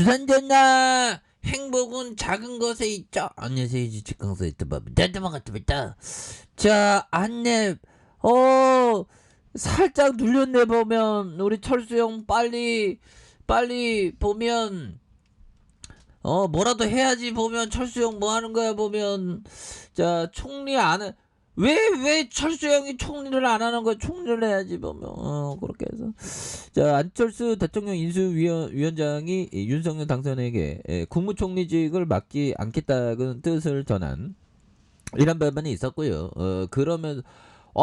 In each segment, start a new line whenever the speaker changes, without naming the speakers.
주산전나 행복은 작은 것에 있죠. 안녕하세요. 직강서 유튜브 대대만같습니다. 자, 안내. 어 살짝 눌렸네 보면. 우리 철수 형 빨리 빨리 보면. 어 뭐라도 해야지 보면. 철수 형 뭐 하는 거야 보면. 자 총리 안 왜 왜 철수 형이 총리를 안 하는 거야? 총리를 해야지 보면 어 그렇게 해서. 자 안철수 대통령 인수위원장이 윤석열 당선에게 예, 국무총리직을 맡지 않겠다는 뜻을 전한 이런 발언이 있었고요. 어 그러면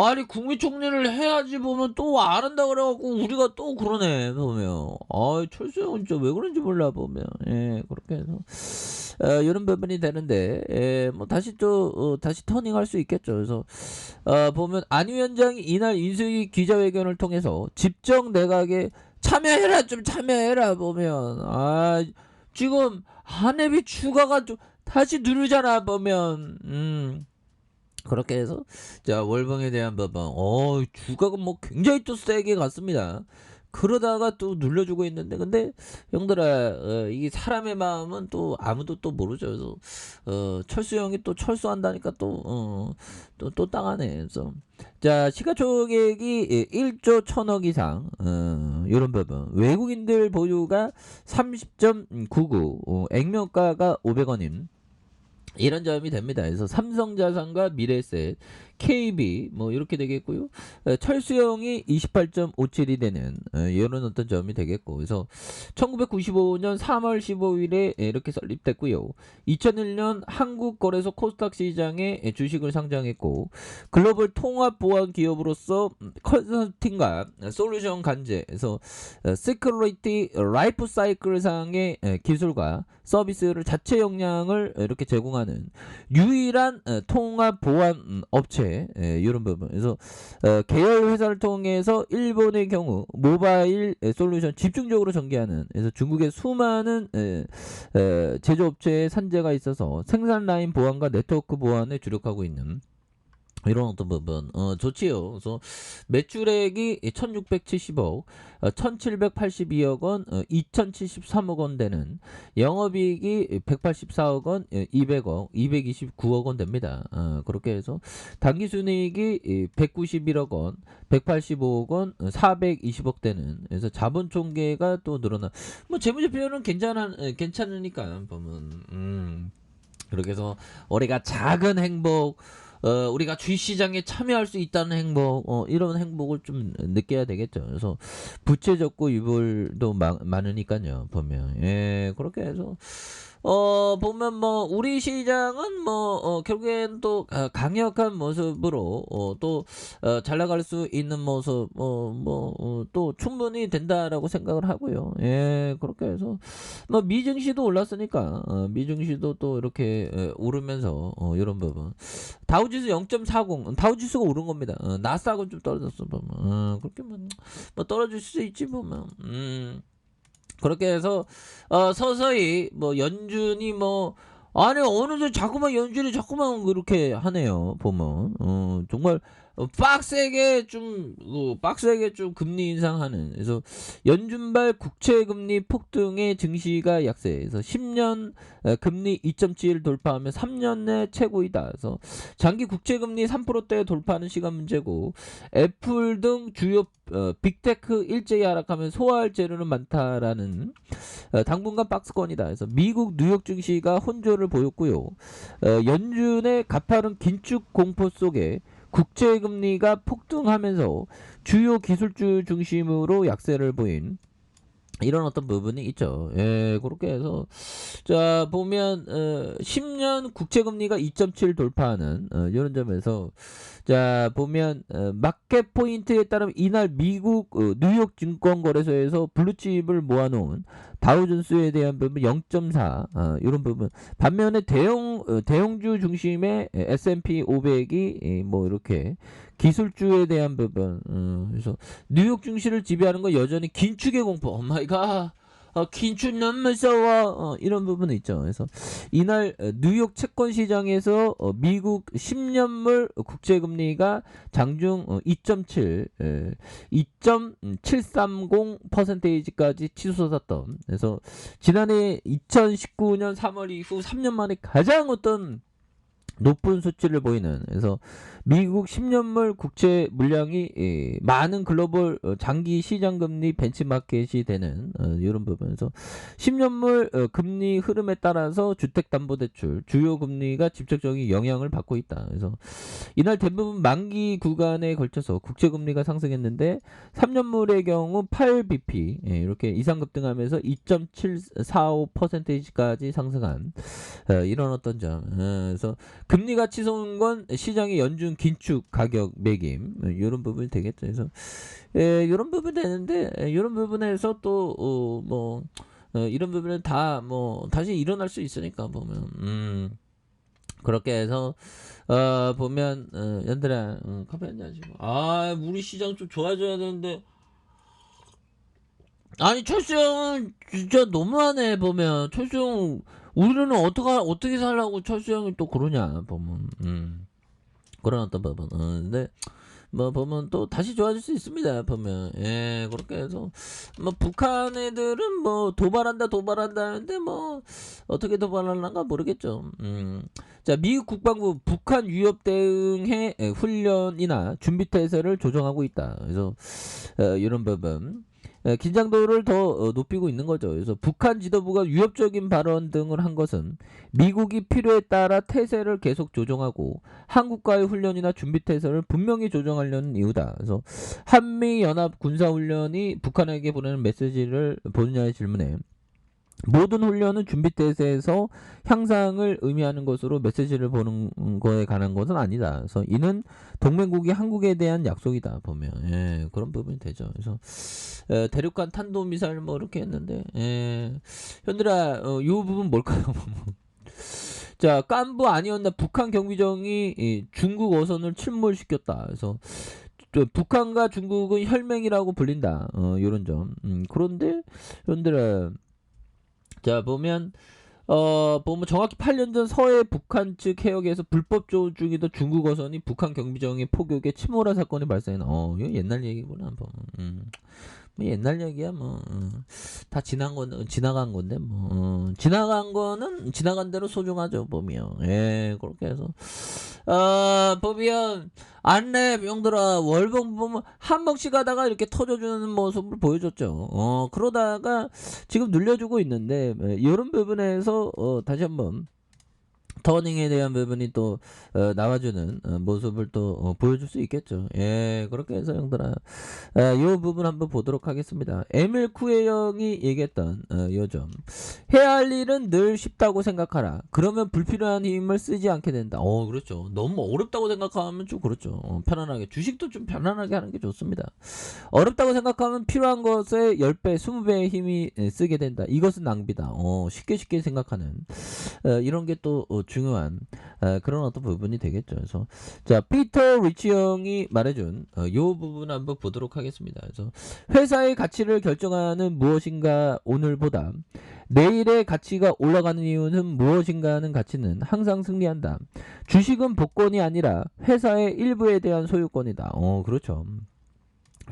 아니 국무총리를 해야지 보면 또 안 한다 그래갖고 우리가 또 그러네 보면. 아 철수 형은 진짜 왜 그런지 몰라 보면. 예 그렇게 해서. 어, 이런 부분이 되는데 예, 뭐 다시 또 어, 다시 터닝할 수 있겠죠. 그래서 어, 보면 안 위원장이 이날 인수위 기자회견을 통해서 집정 내각에 참여해라 좀 참여해라 보면. 아 지금 한해비 추가가 좀 다시 누르잖아 보면. 음 그렇게 해서 자 월봉에 대한 법안 어 주가가 뭐 굉장히 또 세게 갔습니다. 그러다가 또 눌려주고 있는데 근데 형들아 어, 이게 사람의 마음은 또 아무도 또 모르죠. 그래서 어, 철수 형이 또 철수한다니까 또또또 땅하네. 그래서 자 시가총액이 1조 천억 이상 어, 이런 부분 외국인들 보유가 30.99 어, 액면가가 500원인 이런 점이 됩니다. 그래서 삼성자산과 미래셋, KB 뭐 이렇게 되겠고요. 어, 철수형이 28.57이 되는 어, 이런 어떤 점이 되겠고. 그래서 1995년 3월 15일에 이렇게 설립됐고요. 2001년 한국거래소 코스닥 시장에 주식을 상장했고 글로벌 통합 보안 기업으로서 컨설팅과 솔루션 간제에서 시크리티 라이프 사이클 상의 기술과 서비스를 자체 역량을 이렇게 제공하는 유일한 어, 통합 보안 음, 업체 예, 이런 부분. 그래서 어, 계열 회사를 통해서 일본의 경우 모바일 에, 솔루션 집중적으로 전개하는 그래서 중국의 수많은 에, 에, 제조업체의 산재가 있어서 생산 라인 보안과 네트워크 보안에 주력하고 있는 이런 어떤 부분 어 좋지요. 그래서 매출액이 1,670억, 어, 1,782억 원, 어, 2,073억 원 되는 영업이익이 184억 원, 예, 200억, 229억 원 됩니다. 어, 그렇게 해서 당기순이익이 191억 원, 185억 원, 420억 되는 그래서 자본 총계가 또 늘어나. 뭐 재무제표는 괜찮아 괜찮으니까 보면 음. 그렇게 해서 우리가 작은 행복 어, 우리가 주식시장에 참여할 수 있다는 행복, 어, 이런 행복을 좀 느껴야 되겠죠. 그래서 부채 적고 유불도 마, 많으니까요. 보면 예 그렇게 해서 어 보면 뭐 우리 시장은 뭐 어, 결국엔 또 어, 강력한 모습으로 어, 또잘 나갈 수 있는 모습 뭐뭐또 충분히 된다라고 생각을 하고요. 예 그렇게 해서 뭐 미증시도 올랐으니까 어, 미증시도 또 이렇게 에, 오르면서 어, 이런 부분 다우지수 0.40 다우지수가 오른 겁니다. 어, 나스닥은 좀 떨어졌어 보면 어, 그렇게 뭐, 뭐 떨어질 수 있지 보면 음. 그렇게 해서 어 서서히 뭐 연준이 뭐 아니 어느새 자꾸만 연준이 자꾸만 그렇게 하네요 보면 어 정말 어, 빡세게 좀 어, 빡세게 좀 금리 인상하는 그래서 연준발 국채 금리 폭등의 증시가 약세. 그래서 10년 어, 금리 2.7 돌파하면 3년 내 최고이다. 그래서 장기 국채 금리 3%대 돌파하는 시간 문제고 애플 등 주요 어, 빅테크 일제히 하락하면 소화할 재료는 많다라는 어, 당분간 박스권이다. 그래서 미국 뉴욕 증시가 혼조를 보였고요. 어, 연준의 가파른 긴축 공포 속에 국제금리가 폭등하면서 주요 기술주 중심으로 약세를 보인 이런 어떤 부분이 있죠. 예, 그렇게 해서 자 보면 어, 10년 국채 금리가 2.7 돌파하는 어, 이런 점에서 자 보면 어, 마켓 포인트에 따르면 이날 미국 어, 뉴욕 증권거래소에서 블루칩을 모아놓은 다우존스에 대한 부분 0.4 어, 이런 부분 반면에 대형 어, 대형주 중심의 S&P 500이 뭐 이렇게 기술주에 대한 부분. 어, 그래서 뉴욕 증시를 지배하는 건 여전히 긴축의 공포. 오 마이갓 어, 긴축 너무 무서워. 어, 이런 부분이 있죠. 그래서 이날 어, 뉴욕 채권 시장에서 어, 미국 10년물 국채금리가 장중 어, 2.7, 에, 2.730%까지 치솟았던. 그래서 지난해 2019년 3월 이후 3년 만에 가장 어떤 높은 수치를 보이는 그래서 미국 10년물 국채 물량이 예, 많은 글로벌 어, 장기 시장 금리 벤치마켓이 되는 어, 이런 부분에서 10년물 어, 금리 흐름에 따라서 주택담보대출 주요 금리가 직접적인 영향을 받고 있다. 그래서 이날 대부분 만기 구간에 걸쳐서 국채 금리가 상승했는데 3년물의 경우 8bp 예, 이렇게 이상 급등하면서 2.745%까지 상승한 어, 이런 어떤 점. 어, 그래서 금리가 치솟은 건 시장의 연준 긴축 가격 매김 이런 부분이 되겠죠. 그래서 예, 이런 부분 되는데 예, 이런 부분에서 또뭐 어, 이런 부분은 다 뭐 다시 일어날 수 있으니까 보면 음. 그렇게 해서 어 보면 어, 연들아 음, 커피 한잔 하시고 아 우리 시장 좀 좋아져야 되는데. 아니 철수 형은 진짜 너무하네 보면. 철수 형 우리는 어떻게 어떻게 살라고 철수 형이 또 그러냐 보면. 음. 그런 어떤 부분 어, 근데 뭐 보면 또 다시 좋아질 수 있습니다 보면. 예 그렇게 해서 뭐 북한 애들은 뭐 도발한다 도발한다 하는데 뭐 어떻게 도발하려나 모르겠죠. 음자 미국 국방부 북한 위협 대응의 에, 훈련이나 준비 태세를 조정하고 있다. 그래서 어, 이런 에, 긴장도를 더 어, 높이고 있는 거죠. 그래서 북한 지도부가 위협적인 발언 등을 한 것은 미국이 필요에 따라 태세를 계속 조정하고 한국과의 훈련이나 준비 태세를 분명히 조정하려는 이유다. 그래서 한미 연합 군사 훈련이 북한에게 보내는 메시지를 보느냐의 질문에 모든 훈련은 준비 태세에서 향상을 의미하는 것으로 메시지를 보는 거에 관한 것은 아니다. 그래서 이는 동맹국이 한국에 대한 약속이다 보면 예, 그런 부분이 되죠. 그래서 에, 대륙간 탄도 미사일 뭐 이렇게 했는데 예, 현들아 어, 이 부분 뭘까요? 자 깐부 아니었나 북한 경비정이 이, 중국 어선을 침몰시켰다. 그래서 저 북한과 중국은 혈맹이라고 불린다. 어, 이런 점. 음, 그런데 현들아 자 보면 어 보면 정확히 8년 전 서해 북한 측 해역에서 불법 조우 중이던 중국 어선이 북한 경비정의 포격에 침몰한 사건이 발생해. 어 이거 옛날 얘기구나. 보면. 음. 뭐 옛날 얘기야 뭐. 어. 다 지난 건 지나간 건데 뭐. 어. 지나간 거는 지나간 대로 소중하죠 보면. 예 그렇게 해서 어 보면 안내 병들아 월봉 보면 한 몫씩 하다가 이렇게 터져주는 모습을 보여줬죠. 어 그러다가 지금 눌려주고 있는데 예, 이런 부분에서 어, 다시 한번 터닝에 대한 부분이 또 어, 나와주는 어, 모습을 또 어, 보여줄 수 있겠죠. 예, 그렇게 해서 형들아, 아, 이 부분 한번 보도록 하겠습니다. 에밀 쿠에 형이 얘기했던 어, 요점 해야 할 일은 늘 쉽다고 생각하라. 그러면 불필요한 힘을 쓰지 않게 된다. 어, 그렇죠. 너무 어렵다고 생각하면 좀 그렇죠. 어, 편안하게 주식도 좀 편안하게 하는 게 좋습니다. 어렵다고 생각하면 필요한 것에 10배, 20배의 힘이 에, 쓰게 된다. 이것은 낭비다. 어, 쉽게 쉽게 생각하는 어, 이런 게또 어, 중요한 어, 그런 어떤 부분이 되겠죠. 그래서 자 피터 리치 형이 말해준 어, 요 부분 한번 보도록 하겠습니다. 그래서 회사의 가치를 결정하는 무엇인가 오늘보다 내일의 가치가 올라가는 이유는 무엇인가 하는 가치는 항상 승리한다. 주식은 복권이 아니라 회사의 일부에 대한 소유권이다. 어 그렇죠.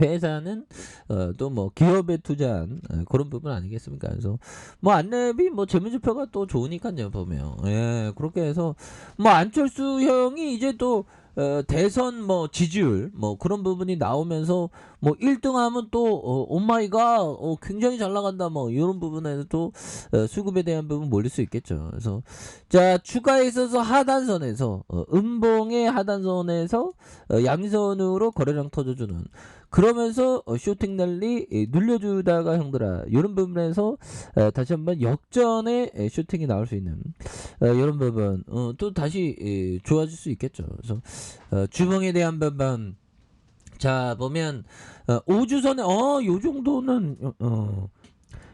회사는 어, 또 뭐 기업에 투자한 어, 그런 부분 아니겠습니까? 그래서 뭐 안내비 뭐 재무제표가 또 좋으니까요 보면 예 그렇게 해서 뭐 안철수 형이 이제 또 어, 대선 뭐 지지율 뭐 그런 부분이 나오면서 뭐 1등하면 또 어, 오마이갓 어, 굉장히 잘 나간다 뭐 이런 부분에서 또 어, 수급에 대한 부분 몰릴 수 있겠죠. 그래서 자 추가에 있어서 하단선에서 어, 음봉의 하단선에서 어, 양선으로 거래량 터져주는 그러면서 어, 쇼팅 예, 눌려주다가 형들아 이런 부분에서 어, 다시 한번 역전의 예, 쇼팅이 나올 수 있는 어, 이런 부분 어, 또 다시 예, 좋아질 수 있겠죠. 그래서 어, 주봉에 대한 부분 자 보면 어, 5주선에 어요 정도는 어, 어,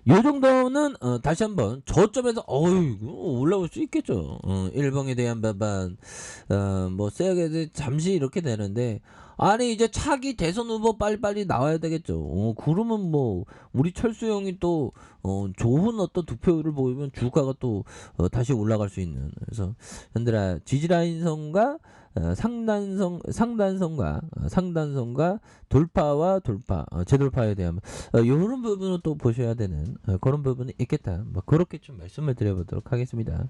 요 정도는 어, 다시 한번 저점에서 어이구 올라올 수 있겠죠. 어, 일봉에 대한 부분 어, 뭐 세게 잠시 이렇게 되는데 아니 이제 차기 대선 후보 빨리빨리 나와야 되겠죠. 어, 그러면 뭐 우리 철수 형이 또 어, 좋은 어떤 득표율을 보이면 주가가 또 어, 다시 올라갈 수 있는. 그래서 현들아 지지라인성과 어, 상단성 상단성과 어, 상단성과 돌파와 돌파 어, 재돌파에 대한 어, 이런 부분을 또 보셔야 되는 어, 그런 부분이 있겠다. 뭐 그렇게 좀 말씀을 드려보도록 하겠습니다.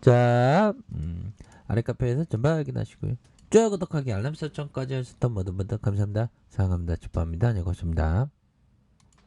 자 음, 아래 카페에서 전방 확인하시고요. 좋아요 구독하기 알람 설정까지 하셨던 모든 분들 감사합니다. 사랑합니다. 축복합니다. 안녕히 계십니다.